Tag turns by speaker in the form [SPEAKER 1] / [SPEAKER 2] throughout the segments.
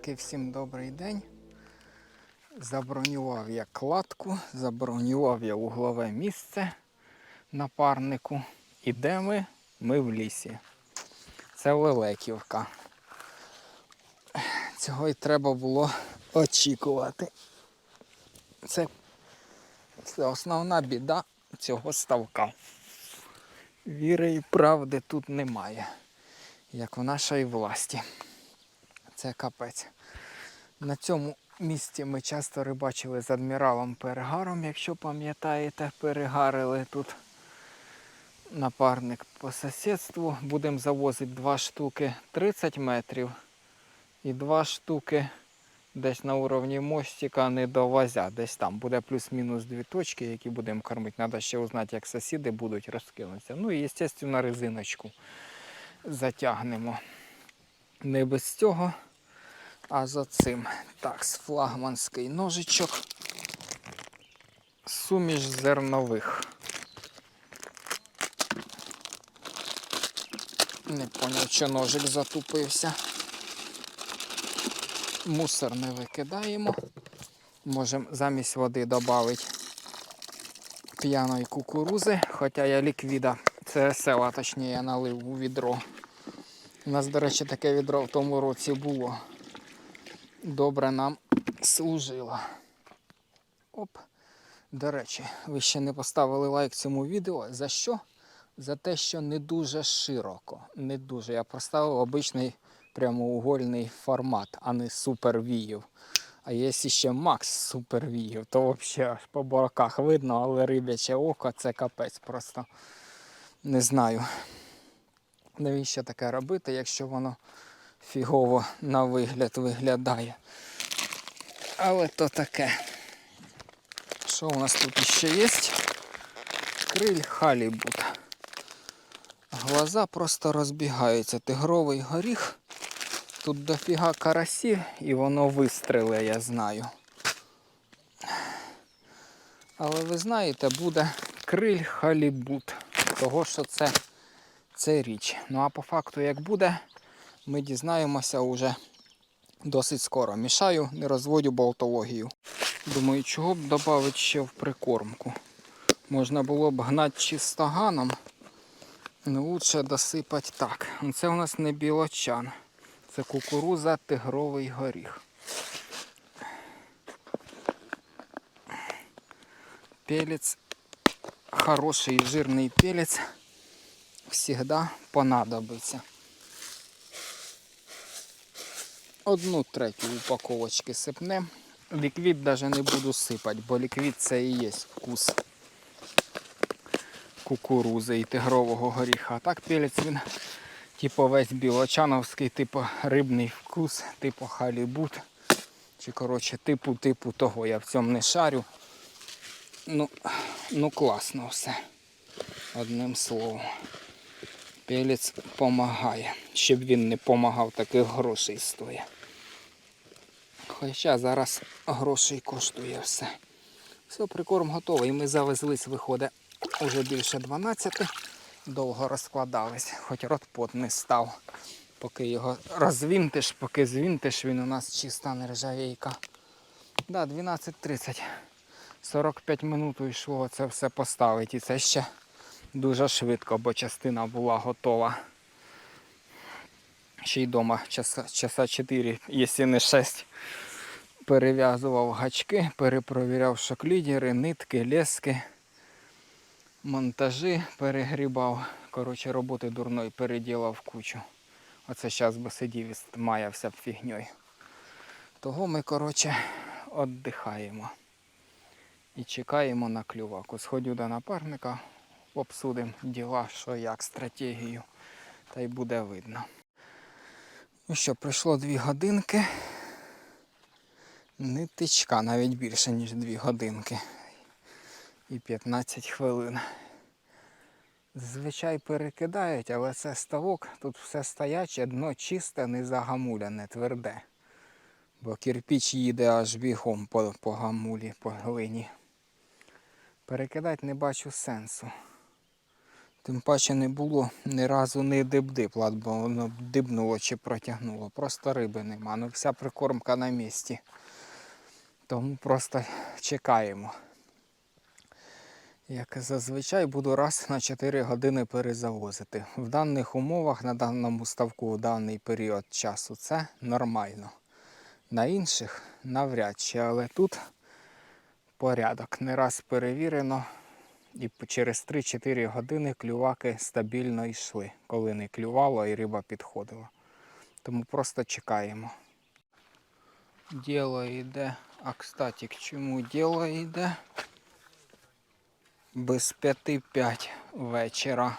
[SPEAKER 1] Такий всім добрий день. Забронював я кладку, забронював я углове місце на парнику. І де ми? Ми в лісі. Це Лелеківка. Цього й треба було очікувати. Це, це основна біда цього ставка. Віри і правди тут немає, як в нашій власті. Це капець. На цьому місці ми часто рибачили з адміралом Перегаром, якщо пам'ятаєте, перегарили тут напарник по сусідству. Будемо завозити два штуки 30 метрів і два штуки десь на уровні мостика не довозя. Десь там буде плюс-мінус дві точки, які будемо кормити. Треба ще узнати, як сусіди будуть розкинутися. Ну і, звісно, резиночку затягнемо. Не без цього, а за цим. Так, флагманський ножичок. Суміш зернових. Не поняв, що ножик затупився. Мусор не викидаємо. Можемо замість води додати п'яної кукурузи, хоча я ліквіда, це села, точніше, я налив у відро. У нас, до речі, таке відро в тому році було. Добре нам служило. Оп. До речі, ви ще не поставили лайк цьому відео. За що? За те, що не дуже широко. Не дуже. Я поставив обичний прямоугольний формат, а не супервіїв. А є ще Макс супервіїв, то взагалі аж по боках видно, але рибяче око це капець просто. Не знаю. Навіщо таке робити, якщо воно фігово на вигляд виглядає. Але то таке. Що у нас тут ще є? Криль халібут. Глаза просто розбігаються. Тигровий горіх. Тут дофіга карасів і воно вистріле, я знаю. Але ви знаєте, буде криль халібут. Того, що це, це річ. Ну а по факту, як буде, ми дізнаємося уже досить скоро. Мішаю, не розводю болтологію. Думаю, чого б додати ще в прикормку. Можна було б гнати чистоганом. Ну, лучше досипати так. Це у нас не білочан. Це кукуруза тигровий горіх. Пелець, хороший жирний пелець завжди понадобиться. Одну третю упаковочки сипнем. Ліквід навіть не буду сипати, бо ліквід це і є вкус кукурузи і тигрового горіха. А так пелець він типу весь білочановський, типу рибний вкус, типу халібут. Чи коротше типу типу того. Я в цьому не шарю. Ну, ну класно все. Одним словом. Пелець допомагає. Щоб він не допомагав, таких грошей стоїть. Хоча зараз грошей коштує все. Все, прикорм готовий. Ми завезлись, виходить, уже більше 12. Довго розкладались, хоч рот не став. Поки його розвінтиш, поки звінтиш, він у нас чиста нержавійка. Да, 12.30. 45 минут йшло це все поставити. І це ще дуже швидко, бо частина була готова. Ще й вдома часа, часа 4, якщо не 6, перев'язував гачки, перепровіряв шоклідери, нитки, лески, монтажі перегрібав. Коротше, роботи дурної переділав кучу. Оце зараз би сидів і маявся б фігньою. Того ми, коротше, віддихаємо. І чекаємо на клюваку. Сходю до напарника, обсудимо діла, що як, стратегію, та й буде видно. Ну що, пройшло дві годинки. Нитичка, навіть більше, ніж дві годинки. І 15 хвилин. Зазвичай перекидають, але це ставок, тут все стояче, дно чисте, не загамуляне, тверде. Бо кирпіч їде аж бігом по, по гамулі, по глині. Перекидати не бачу сенсу. Тим паче не було ні разу не диб-диб, бо воно дибнуло чи протягнуло. Просто риби нема. Ну вся прикормка на місці. Тому просто чекаємо. Як зазвичай буду раз на 4 години перезавозити. В даних умовах, на даному ставку у даний період часу це нормально. На інших навряд чи, але тут порядок. Не раз перевірено, і через 3-4 години клюваки стабільно йшли, коли не клювало і риба підходила. Тому просто чекаємо. Діло йде. А кстати, к чому діло йде? Без п'яти п'ять вечора.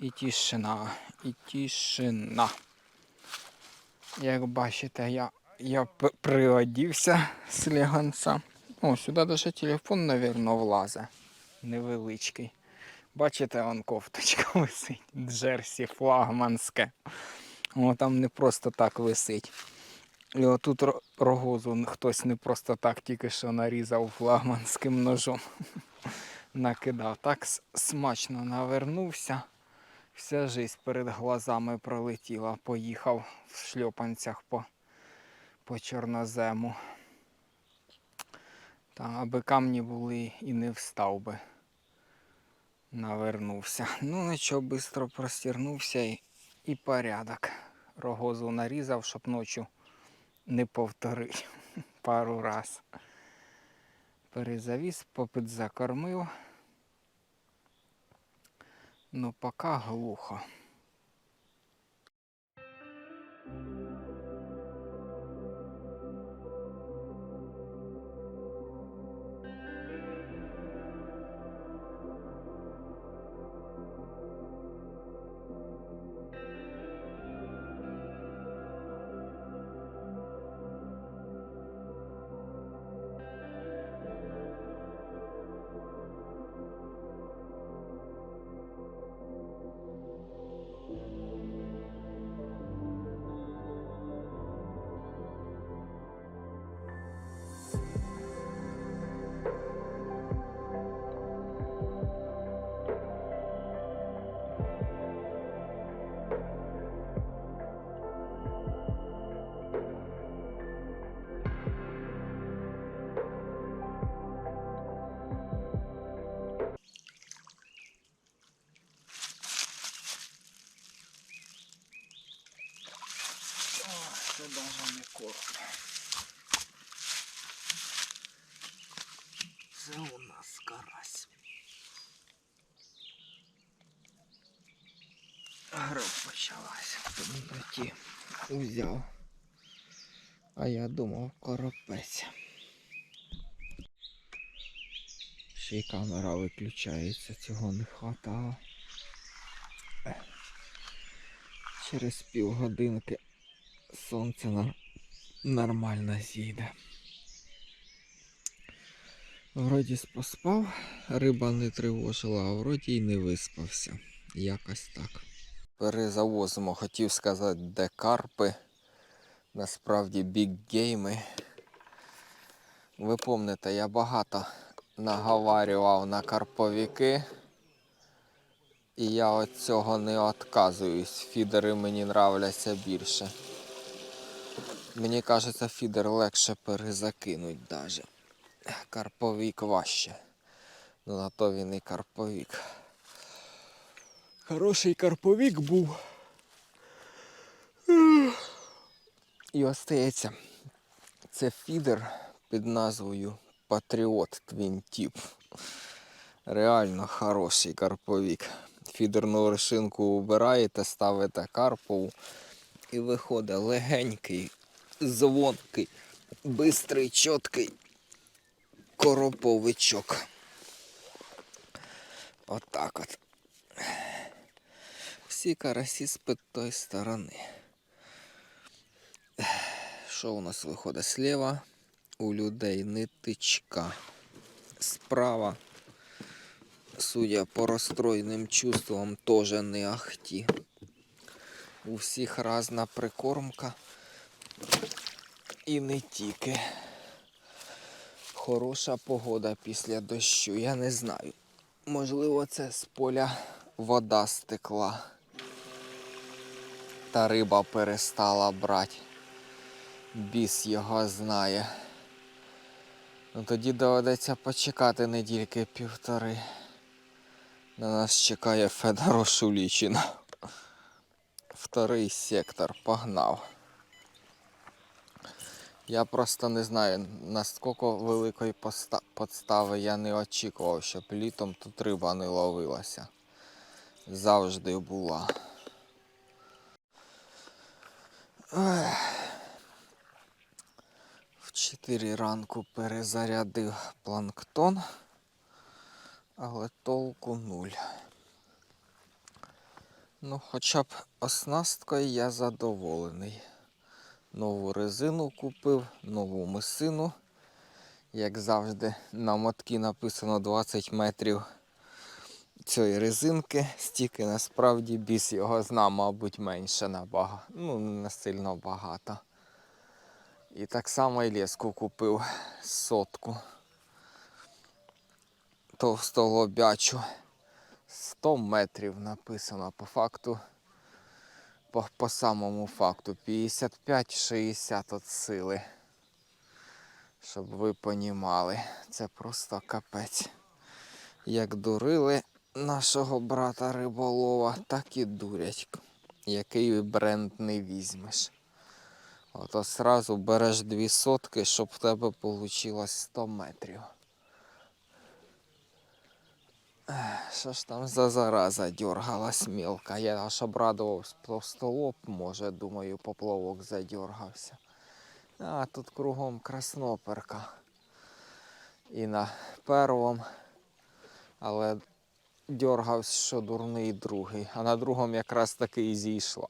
[SPEAKER 1] І тишина, і тишина. Як бачите, я, я приодівся сліганця. О, сюди навіть телефон, мабуть, влазить. Невеличкий. Бачите, вон кофточка висить. Джерсі флагманське. О, там не просто так висить. І отут рогозу хтось не просто так тільки що нарізав флагманським ножом. Накидав. Так смачно навернувся. Вся жизнь перед глазами пролетіла. Поїхав в шльопанцях по, по чорнозему. Та, аби камні були і не встав би. Навернувся. Ну нічого, швидко простірнувся і, і порядок. Рогозу нарізав, щоб ночі не повторити пару раз. Перезавіз, попит закормив. Ну, поки глухо. Почалась. В узяв. А я думав коропець. Ще й камера виключається, цього не хватало. Через півгодинки сонце нормально зійде. Вроді поспав, риба не тривожила, а вроді й не виспався. Якось так. Перезавозимо, хотів сказати, де карпи. Насправді біггейми. Ви пам'ятаєте, я багато наговарював на карповіки. І я від цього не відказуюсь. Фідери мені нравляться більше. Мені кажеться, фідер легше перезакинуть даже. Карповік важче. Ну на то він і карповік. Хороший карповік був. І остається. Це фідер під назвою Patriot Twin Tip. Реально хороший карповік. Фідерну вершинку убираєте, ставите карпову і виходить легенький, звонкий, бистрий, чіткий короповичок. Отак от. Всі карасі з тої сторони. Що у нас виходить? Слева у людей нитичка. Справа, судя по розстроєним чувствам, теж не ахті. У всіх різна прикормка. І не тільки. Хороша погода після дощу, я не знаю. Можливо, це з поля вода стекла. Та риба перестала брати. Біс його знає. Ну тоді доведеться почекати недільки півтори. На нас чекає Федоро Шулічина. Вторий сектор погнав. Я просто не знаю, наскільки великої подстави я не очікував, щоб літом тут риба не ловилася. Завжди була. В 4 ранку перезарядив планктон, але толку нуль. Ну, хоча б оснасткою я задоволений. Нову резину купив, нову мисину. Як завжди, на мотки написано 20 метрів цієї резинки. Стільки насправді біс його зна, мабуть, менше набагато. Ну, не сильно багато. І так само і леску купив сотку. Товстолобячу. 100 метрів написано по факту. По, по самому факту 55-60 от сили. Щоб ви понімали. Це просто капець. Як дурили нашого брата риболова, так і дурять. Який бренд не візьмеш. Ото сразу береш дві сотки, щоб в тебе вийшло 100 метрів. Що ж там за зараза дергалась мілка? Я аж обрадувався плавстолоб, може, думаю, поплавок задергався. А тут кругом красноперка. І на первом, але дергався, що дурний другий. А на другому якраз таки і зійшла.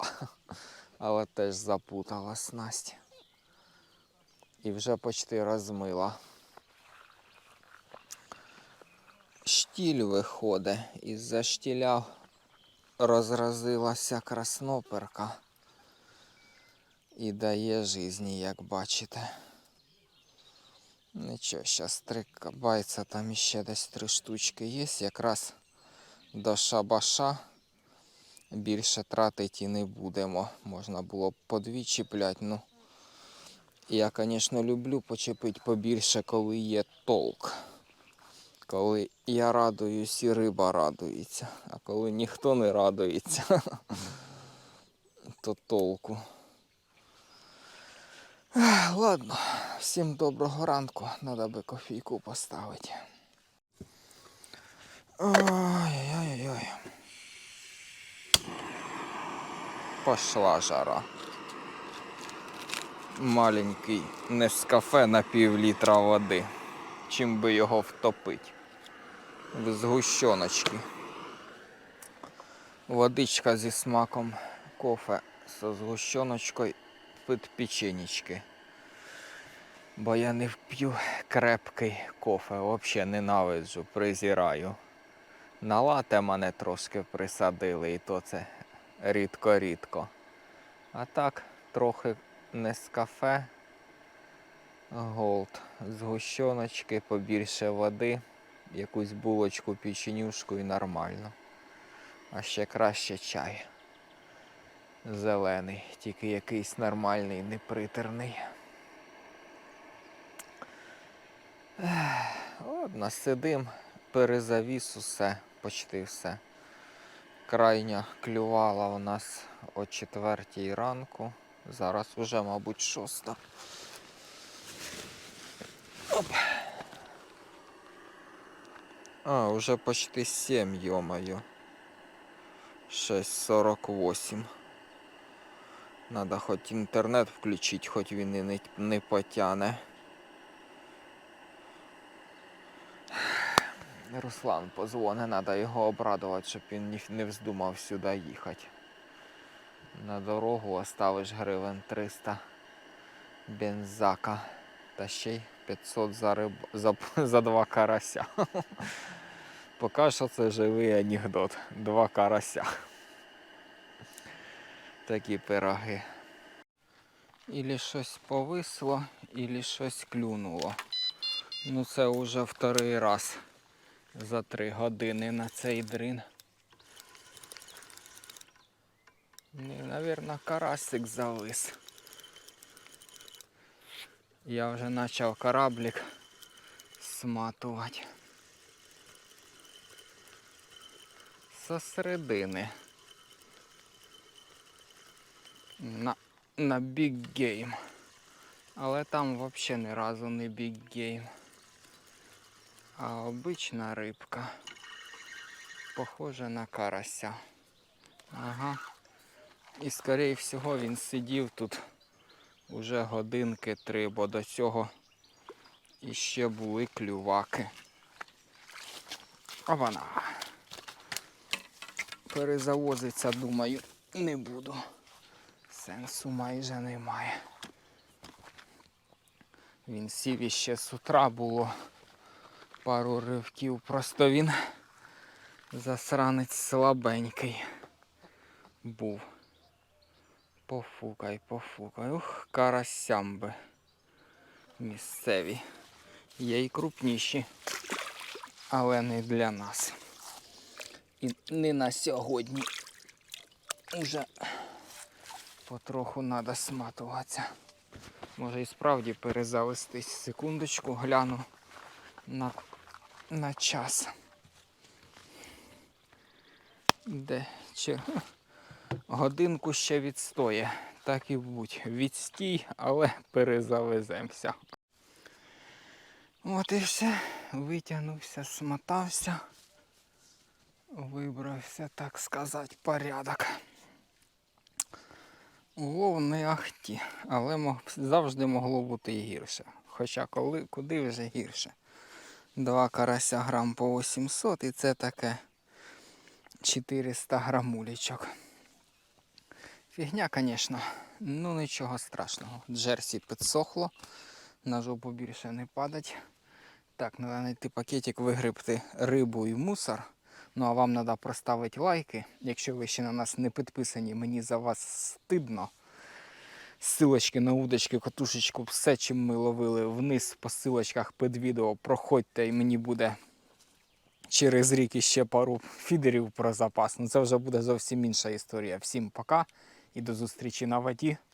[SPEAKER 1] Але теж запутала снасть. І вже почти розмила. Штіль виходить. Із-за штіля розразилася красноперка. І дає житті, як бачите. Нічого, зараз три кабайця, там ще десь три штучки є. Якраз до шабаша більше тратити і не будемо. Можна було б по дві чіпляти. Ну, я, звісно, люблю почепити побільше, коли є толк. Коли я радуюсь і риба радується. А коли ніхто не радується, то толку. Ладно, всім доброго ранку. Надо би кофійку поставити. Ой-ой-ой. Пошла жара. Маленький нескафе на пів літра води. Чим би його втопити? В згущеночки. Водичка зі смаком кофе з згущеночкою під печенечки. Бо я не вп'ю крепкий кофе, взагалі ненавиджу, презираю. На лате мене трошки присадили, і то це рідко-рідко. А так, трохи не з кафе. Голд. Згущеночки, побільше води, якусь булочку, печенюшку і нормально. А ще краще чай. Зелений, тільки якийсь нормальний, непритерний. Ладно, сидим, перезавіс усе, почти все. Крайня клювала у нас о четвертій ранку. Зараз уже, мабуть, шоста. Оп. А, уже почти 7, ё-моё. 6.48. Надо хоть інтернет включить, хоч він і не, не потяне. Руслан позвони, треба його обрадувати, щоб він не вздумав сюди їхати. На дорогу оставиш гривень 300 бензака. Та ще й 500 за, риб... за... за два карася. Поки що це живий анекдот. Два карася. Такі пироги. Ілі щось повисло, ілі щось клюнуло. Ну це вже вторий раз за три години на цей дрин. Не, навірно, карасик завис. Я вже почав кораблик сматувати. Со середини. На, на Big Game. Але там взагалі ні разу не Big Game. А обична рибка. Похожа на карася. Ага. І скоріше всього він сидів тут уже годинки три, бо до цього іще були клюваки. А вона. Перезавозиться, думаю, не буду. Сенсу майже немає. Він сів іще з утра було пару ривків, просто він засранець слабенький був. Пофукай, пофукай. Ух, карасям би. Місцеві. Є й крупніші, але не для нас. І не на сьогодні. Уже потроху треба сматуватися. Може і справді перезавестись. Секундочку, гляну на, на час. Де чи годинку ще відстоє. Так і будь. Відстій, але перезавеземося. От і все. Витягнувся, смотався. Вибрався, так сказати, порядок. Улов не ахті, але завжди могло бути і гірше. Хоча коли, куди вже гірше. Два карася грам по 800 і це таке 400 грамулечок. Фігня, звісно, ну нічого страшного. Джерсі підсохло, на жопу більше не падать. Так, треба знайти пакетик, вигребти рибу і мусор. Ну а вам треба проставити лайки. Якщо ви ще на нас не підписані, мені за вас стидно. Силочки на удочки, катушечку, все, чим ми ловили вниз по силочках під відео. Проходьте і мені буде через рік іще пару фідерів про запас. Ну це вже буде зовсім інша історія. Всім пока і до зустрічі на воді.